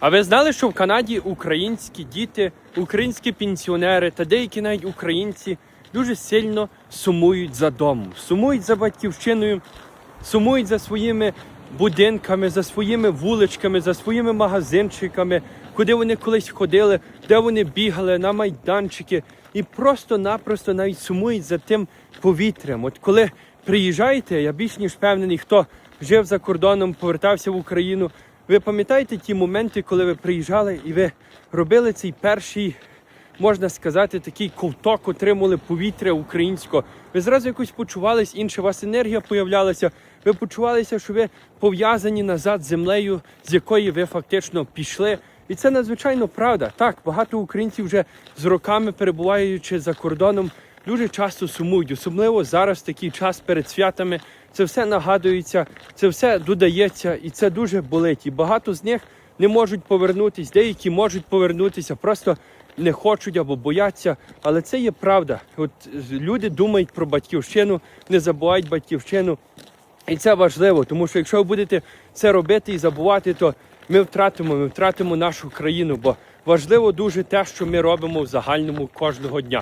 А ви знали, що в Канаді українські діти, українські пенсіонери та деякі навіть українці дуже сильно сумують за домом, сумують за батьківщиною, сумують за своїми будинками, за своїми вуличками, за своїми магазинчиками, куди вони колись ходили, де вони бігали на майданчики, і просто-напросто навіть сумують за тим повітрям. От коли приїжджаєте, я більш ніж впевнений, хто жив за кордоном, повертався в Україну. Ви пам'ятаєте ті моменти, коли ви приїжджали і ви робили цей перший, можна сказати, такий ковток, отримали повітря українського. Ви зразу якось почувались інше, у вас енергія появлялася. Ви почувалися, що ви пов'язані назад з землею, з якої ви фактично пішли. І це надзвичайно правда. Так, багато українців вже з роками перебуваючи за кордоном, дуже часто сумують, особливо зараз такий час перед святами. Це все нагадується, це все додається, і це дуже болить. І багато з них не можуть повернутись, деякі можуть повернутися, просто не хочуть або бояться. Але це є правда. От люди думають про батьківщину, не забувають батьківщину. І це важливо, тому що якщо ви будете це робити і забувати, то ми втратимо, ми втратимо нашу країну. Бо важливо дуже те, що ми робимо в загальному кожного дня.